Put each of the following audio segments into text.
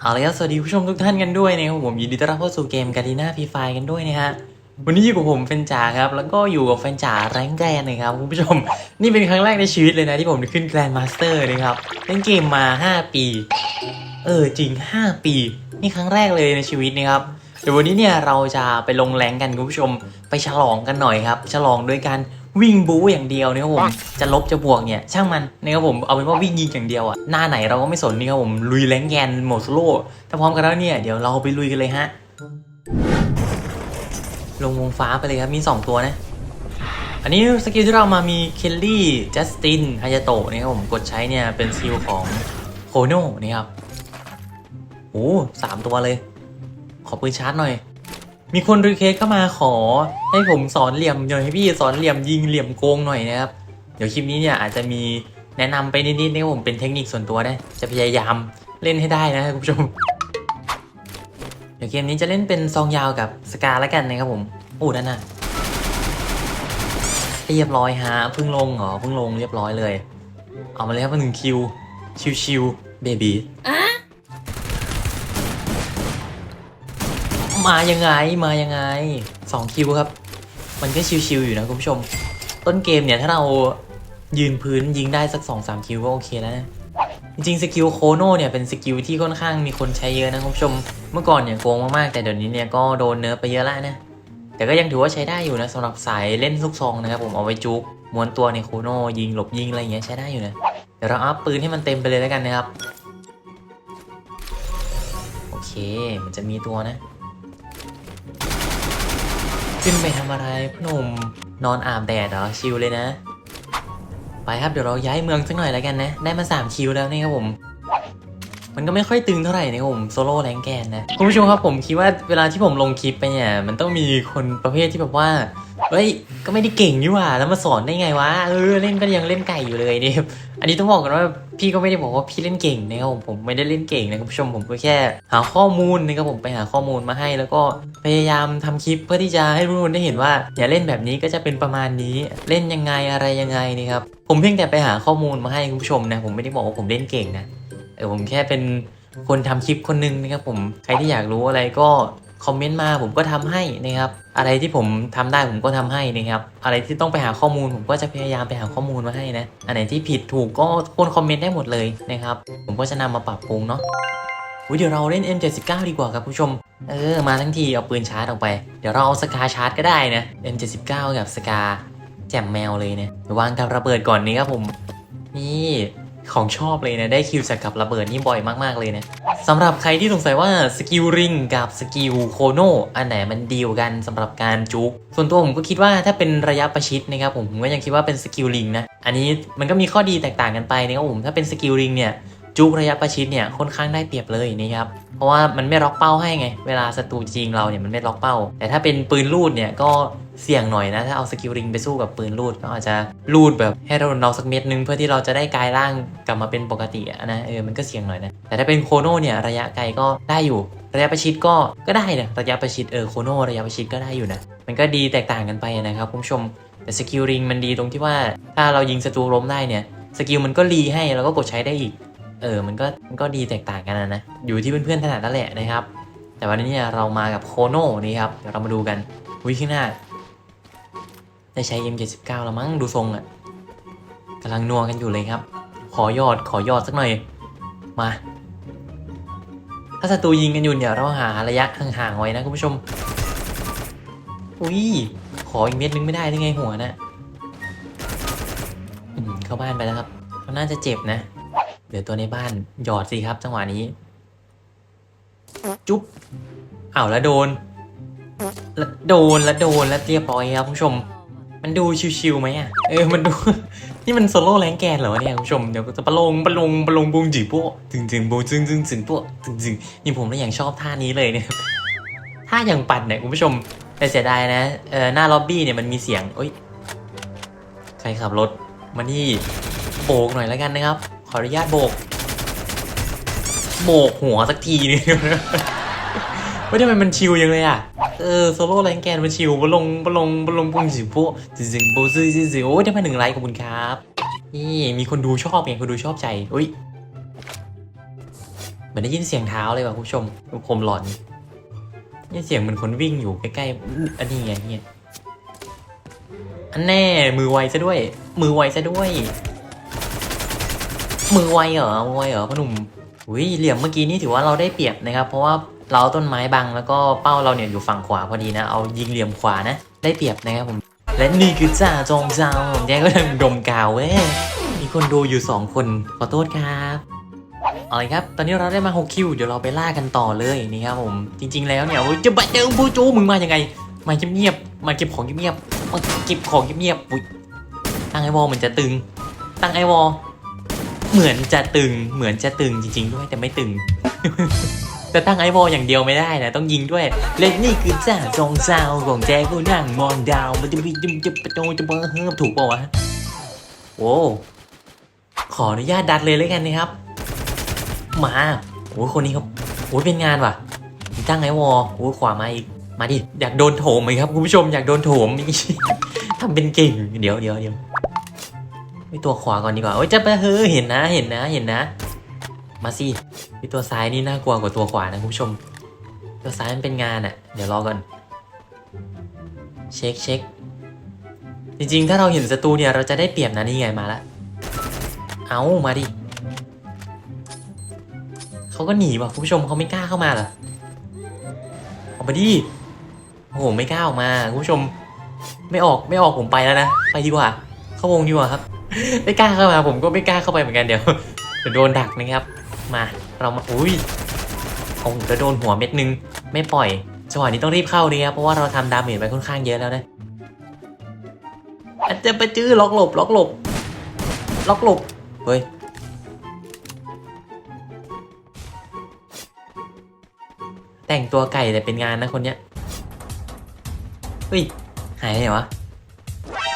เอาละครับสวัสดีผู้ชมทุกท่านกันด้วยนะครับผมยินดีต้อนรับเข้าสู่เกมกาลีนาพีไฟกันด้วยนะฮะวันนี้อยู่กับผมเฟนจ่าครับ แล้วก็อยู่กับแฟนจ่าแรงแกรนนะครับคุณผู้ชม นี่เป็นครั้งแรกในชีวิตเลยนะที่ผมได้ขึ้นแกรนมาสเตอร์นะครับเล่นเกมมา 5 ปี เออจริง 5 ปี นี่ครั้งแรกเลยในชีวิตนะครับเดี๋ยววันนี้เนี่ยเราจะไปลงแรงกันคุณผู้ชมไปฉลองกันหน่อยครับ ฉลองด้วยการ วิ่งบู๊อย่างเดียวนะครับผมจะลบจะบวกเนี่ยช่างมันนะครับผมเอาเป็นว่าวิ่งยิงอย่างเดียวอะหน้าไหนเราก็ไม่สนนี่ครับผมลุยแรงแกนโหมดโซโล่ถ้าพร้อมกันแล้วเนี่ยเดี๋ยวเราไปลุยกันเลยฮะลงวงฟ้าไปเลยครับมี 2 ตัวนะ อันนี้สกิลที่เรามามีเคลลี่จัสตินฮายาโตะนะครับผมกดใช้เนี่ยเป็นสกิลของโคโน่นี่ครับโอ้สามตัวเลย ขอปืนชาร์จหน่อย มีคนรีเควสเข้ามาขอ ให้ผมสอนเหลี่ยมหน่อยให้พี่สอนเหลี่ยมยิงเหลี่ยมโกงหน่อยนะครับ เดี๋ยวคลิปนี้เนี่ยอาจจะมีแนะนำไปนิดๆนะผมเป็นเทคนิคส่วนตัวนะจะพยายามเล่นให้ได้นะคุณผู้ชม เดี๋ยวเกมนี้จะเล่นเป็นซองยาวกับสกาแล้วกันนะครับผมโอ้ด้านหน้าเรียบร้อยฮะเพิ่งลงเหรอเพิ่งลงเรียบร้อยเลย เอามาเลยครับหนึ่งคิวชิวๆเบบี มายังไงมายังไงสองคิวครับ มันก็ชิวๆอยู่นะคุณผู้ชม ต้นเกมเนี่ยถ้าเรายืนพื้นยิงได้สัก2อสามคิวก็โอเคแล้วนะจริงๆสกิลโคโนเนี่ยเป็นสกิลที่ค่อนข้างมีคนใช้เยอะนะคุณผู้ชม เมื่อก่อนเนี่ยโกงมากๆ แต่เดี๋ยวนี้เนี่ยก็โดนเนิร์ฟไปเยอะแล้วนะ แต่ก็ยังถือว่าใช้ได้อยู่นะสำหรับสายเล่นลูกซองนะครับผมเอาไว้จุกม้วนตัวในโคโนยิงหลบยิงอะไรอย่างเงี้ยใช้ได้อยู่นะ เดี๋ยวเราอัพปืนให้มันเต็มไปเลยแล้วกันนะครับ โอเคมันจะมีตัวนะ ขึ้นไปทำอะไรพอหนุ่มนอนอาบแดดเหรอชิลเลยนะ ไปครับเดี๋ยวเราย้ายเมืองสักหน่อยแล้วกันนะ ได้มา3คิวแล้วนี่ครับผม มันก็ไม่ค่อยตึงเท่าไหร่นะผมโซโล่แรงแกนนะคุณผู้ชมครับผมคิดว่าเวลาที่ผมลงคลิปไปเนี่ยมันต้องมีคนประเภทที่แบบว่าเฮ้ยก็ไม่ได้เก่งนี่หว่าแล้วมาสอนได้ไงวะเออเล่นก็ยังเล่นไก่อยู่เลยเนี่ครับอันนี้ต้องบอกกันว่าพี่ก็ไม่ได้บอกว่าพี่เล่นเก่งนะครับผมผมไม่ได้เล่นเก่งนะคุณผู้ชมผมก็แค่ หาข้อมูลนะครับผมไปหาข้อมูลมาให้ แล้วก็พยายามทำคลิปเพื่อที่จะให้ทุกคนได้เห็นว่าอย่าเล่นแบบนี้ก็จะเป็นประมาณนี้เล่นยังไงอะไรยังไงนี่ครับผมเพียงแต่ไปหาข้อมูลมาให้คุณผู้ชมนะผมไม่ได้บอกว่าผมเล่นเก่งนะ เออผมแค่เป็นคนทำคลิปคนหนึงนะครับผมใครที่อยากรู้อะไรก็คอมเมนต์มาผมก็ทำให้นะครับ อะไรที่ผมทำได้ผมก็ทำให้นะครับ อะไรที่ต้องไปหาข้อมูล ผมก็จะพยายามไปหาข้อมูลมาให้นะ อันไหนที่ผิดถูกก็คนคอมเมนต์ได้หมดเลยนะครับ ผมก็จะนำมาปรับปรุงเนาะเดี๋ยวเราเล่น M79 ดีกว่าครับผู้ชม เออ มาทั้งทีเอาปืนชาร์จออกไป เดี๋ยวเราเอาสกาชาร์จก็ได้นะ M79 กับสกาแจ่มแมวเลยเนี่ยววางกับระเบิดก่อนนี้ครับผม นี่ ของชอบเลยนะ ได้คิวจากกับระเบิดนี่บ่อยมากๆเลยนะสำหรับใครที่สงสัยว่าสกิลริงกับสกิลโคโนอันไหนมันดีลกันสำหรับการจุก ส่วนตัวผมก็คิดว่าถ้าเป็นระยะประชิดนะครับผมผมก็ยังคิดว่าเป็นสกิลริงนะ อันนี้มันก็มีข้อดีแตกต่างกันไปนะครับผมถ้าเป็นสกิลริงเนี่ยจุกระยะประชิดเนี่ยค่อนข้างได้เปรียบเลยนะครับ เพราะว่ามันไม่ล็อกเป้าให้ไง เวลาศัตรูจริงเราเนี่ยมันไม่ล็อกเป้า แต่ถ้าเป็นปืนลูดเนี่ยก็ เสี่ยงหน่อยนะ ถ้าเอาสกิลริงไปสู้กับปืนลูดก็อาจจะลูดแบบให้เราโดนเราสักเม็ดนึงเพื่อที่เราจะได้กลายร่างกลับมาเป็นปกตินะเออมันก็เสี่ยงหน่อยนะ แต่ถ้าเป็นโคโน่เนี่ยระยะไกลก็ได้อยู่ ระยะประชิดก็ก็ได้นะระยะประชิดเออโคโน่ระยะประชิดก็ได้อยู่นะมันก็ดีแตกต่างกันไปนะครับคุณผู้ชมแต่สกิลริงมันดีตรงที่ว่าถ้าเรายิงศัตรูล้มได้เนี่ยสกิลมันก็รีให้แล้วก็กดใช้ได้อีก เออ มันก็มันก็ดีแตกต่างกันนะนะ อยู่ที่เพื่อนๆถนัดนั่นแหละนะครับ แต่วันนี้เนี่ยเรามากับโคโน่นี่ครับ เดี๋ยวเรามาดูกันวิข้างหน้า ได้ใช้ M79 แล้วมั้งดูทรงอะ่ะกำลังนัวกันอยู่เลยครับ ขอยอดขอยอดสักหน่อย มา ถ้าศัตรูยิงกันอยู่เนี่ยเราหาระยะห่างๆไว้นะคุณผู้ชม อุ้ย ขออีกเม็ดนึงไม่ได้ได้ไงหัวนะอืมเข้าบ้านไปแล้วครับเขาน่าจะเจ็บนะเดี๋ยวตัวในบ้านหยอดสิครับจังหวะนี้ จุ๊บอ้าวแล้วโดน แล้วโดนแล้วโดนแล้วเรียบร้อยครับคุณผู้ชม มันดูชิวๆไหมอะ เออ มันดู นี่มันโซโล่แรงแกนเหรอเนี่ยคุณผู้ชม เดี๋ยวจะปะลงปะลงปะลงบุงจีโป้จึงจึงโบจึงจึงจึงโป้จึงจึงนี่ผมเลยอย่างชอบท่านี้เลยเนี่ย ท่าอย่างปั่นเนี่ยคุณผู้ชม แต่เสียดายนะ เออหน้าล็อบบี้เนี่ยมันมีเสียงเอ้ย ใครขับรถ มานี่โบกหน่อยแล้วกันนะครับ ขออนุญาตโบก โบกหัวสักทีนึง ไม่ได้ทำไมมันชิวยังเลยอะ เออโซโล่แรงแกนมันชิวบลลงบลลงบลลงปุ้งสิโป้จริงโบซึจริงๆโอ้ยได้มาหนึ่งไลค์ขอบคุณครับ นี่มีคนดูชอบไงคนดูชอบใจอุ้ยมือนได้ยินเสียงเท้าเลยว่ะคุณผู้ชมผมหลอนนี่เสียงเหมือนคนวิ่งอยู่ใกล้ๆอันนี้ไงเนี่ยอันแน่มือไวซะด้วย มือไวซะด้วย มือไวเหรอมือไวเหรอพ่อหนุ่มอุ้ยเหลี่ยมเมื่อกี้นี่ถือว่าเราได้เปรียบนะครับ เพราะว่า เราต้นไม้บังแล้วก็เป้าเราเนี่ยอยู่ฝั่งขวาพอดีนะ เอายิงเหลี่ยมขวานะ ได้เปรียบนะครับผม และนี่คือจ่าจงเจ้าผมแจ๊ก็ยังดมกาวเว้ยมีคนดูอยู่สองคน ขอโทษครับเอาเลยครับ ตอนนี้เราได้มา 6 คิว เดี๋ยวเราไปล่ากันต่อเลยนี่ครับผม จริง ๆ แล้วเนี่ยโอ้ยจะบัดเจอบูจูมึงมายังไง มาเงียบๆมาเก็บของเงียบๆมาเก็บของเงียบๆอุ๊ยตั้งไอวอลเหมือนจะตึง ตั้งไอวอลเหมือนจะตึง เหมือนจะตึงจริง ๆ ด้วยแต่ไม่ตึง แต่ตั้งไอวอลอย่างเดียวไม่ได้นะ ต้องยิงด้วยเล่นนี่คือจ่าจงเจ้าของแจกูนั่งมองดาวมันจะมีจะจะจะจะเบอร์เฮิมถูกป่าวะโว้ขออนุญาตดัดเลยเลยกันนะครับ มาโอ้คนนี้เขาโอ้เป็นงานว่ะตั้งไอวอลโอ้ขวามาอีกมาดิอยากโดนโถมไหมครับคุณผู้ชมอยากโดนโถมทำเป็นเก่งเดี๋ยวเดี๋ยวเดี๋ยวไปตัวขวาก่อนดีกว่าโอ้ยจะไปเฮ้เห็นนะเห็นนะเห็นนะ มาสิพี่ตัวซ้ายนี่น่ากลัวกว่าตัวขวานะคุณผู้ชม ตัวซ้ายมันเป็นงานอะ่ะ เดี๋ยวรอก่อน เช็คเช็คจริงๆ ถ้าเราเห็นศัตรูเนี่ยเราจะได้เปรียบนะนี่ไงมาละ เอามาดิ เขาก็หนีว่ะคุณผู้ชมเขาไม่กล้าเข้ามาเหรอออกมาดิ โอ้โหไม่กล้าออกมาคุณผู้ชม ไม่ออกไม่ออกผมไปแล้วนะ ไปดีกว่า เข้าวงดีกว่าครับ ไม่กล้าเข้ามาผมก็ไม่กล้าเข้าไปเหมือนกันเดี๋ยวเดี๋ยวโดนดักนะครับ มา เรามา อุ้ยโอ้โหจะโดนหัวเม็ดนึง ไม่ปล่อย จังหวะนี้ต้องรีบเข้าดีครับ เพราะว่าเราทำดาเมจไปค่อนข้างเยอะแล้วนะอาจจะไปจื้อล็อกหลบ ล็อกหลบ ล็อกหลบ เฮ้ยแต่งตัวไก่แต่เป็นงานนะคนเนี้ยเฮ้ย หายไปไหนวะ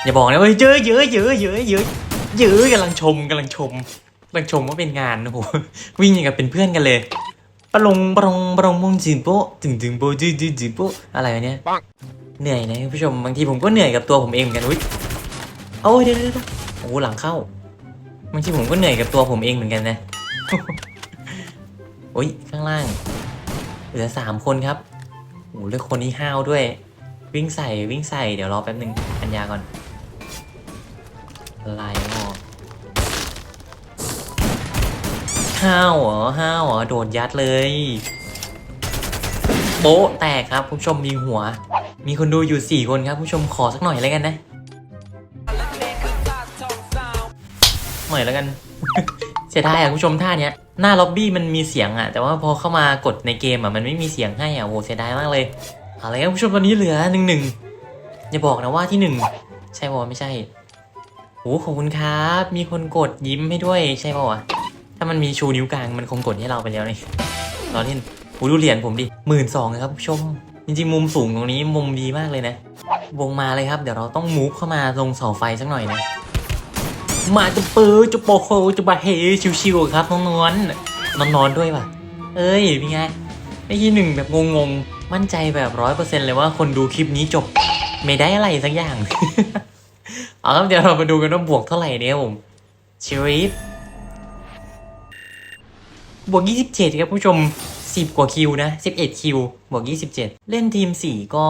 อย่าบอกนะเฮ้ยเยอะเยอะเยอะเยอะเยอะเยอะกำลังชมกำลังชม กำลังชมว่าเป็นงานโอ้โหวิ่งอย่างกับเป็นเพื่อนกันเลยปะลงปะลงปะลงมงจินโปะจึงจึงโปะจึงจึงจึงโปะอะไรวะเนี่ยเหนื่อยนะคุณผู้ชมบางทีผมก็เหนื่อยกับตัวผมเองเหมือนกันอุ้ยโอ้ยเดี๋ยวเดี๋ยวเดี๋ยวโอ้หลังเข้าบางทีผมก็เหนื่อยกับตัวผมเองเหมือนกันนะโอ้ยข้างล่าง เหลือสามคนครับโอ้เลือกคนนี้ห้าวด้วย วิ่งใส่วิ่งใส่เดี๋ยวรอแป๊บหนึ่งปัญญาก่อนอะไรหร ห้าวเหรอห้าวเหรอโดดยัดเลยโบ๊ะแตกครับคุณผู้ชมมีหัว มีคนดูอยู่ 4 คนครับคุณผู้ชมขอสักหน่อยแล้วกันนะหน่อยแล้วกัน เสียดายอะคุณผู้ชมท่าเนี้ยหน้าล็อบบี้มันมีเสียงอะ แต่ว่าพอเข้ามากดในเกมอะมันไม่มีเสียงให้อะโหเสียดายมากเลยเอาละครับคุณผู้ชมตอนนี้เหลือหนึ่งหนึ่งอย่าบอกนะว่าที่หนึ่งใช่ป่าวะไม่ใช่โอ้ขอบคุณครับ มีคนกดยิ้มให้ด้วยใช่ป่าวะ ถ้ามันมีชูนิ้วกลางมันคงกดให้เราไปแล้วนี่รอเล่นโอ้ดูเหรียญผมดิหมื่นสองครับผู้ชม จริงๆ มุมสูงตรงนี้มุมดีมากเลยนะ วงมาเลยครับ เดี๋ยวเราต้องมูฟเข้ามาลงเสาไฟสักหน่อยนะ มาจะปื้อจะโปโคจะบาเฮชิวๆครับน้องนวลน้องนอนด้วยป่ะ เอ้ยเป็นไงไอ้ที่หนึ่งแบบงงๆ มั่นใจแบบร้อยเปอร์เซ็นต์เลยว่าคนดูคลิปนี้จบ ไม่ได้อะไรสักอย่าง เอาครับเดี๋ยวเรามาดูกันว่าบวกเท่าไหร่เนี่ยผมชีริฟ บวก 27 ครับผู้ชม 10 กว่าคิวนะ 11 คิว บวก 27 เล่นทีม 4 ก็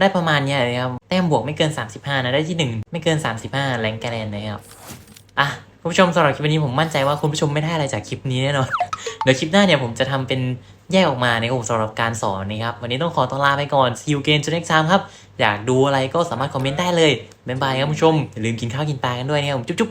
ได้ประมาณเนี้ยเลยครับ แต้มบวกไม่เกิน 35 นะ ได้ที่ 1 ไม่เกิน 35 แรงแกรนนะครับ อะคุณผู้ชมสำหรับคลิปนี้ผมมั่นใจว่าคุณผู้ชมไม่ได้อะไรจากคลิปนี้แน่นอน เดี๋ยวคลิปหน้าเนี่ยผมจะทำเป็นแยกออกมาในกลุ่มสำหรับการสอนนะครับ วันนี้ต้องขอตัวลาไปก่อน see you again to next time ครับ อยากดูอะไรก็สามารถคอมเมนต์ได้เลยบ๊ายบายครับคุณผู้ชมอย่าลืมกินข้าวกินปลากันด้วยนะครับจุ๊บ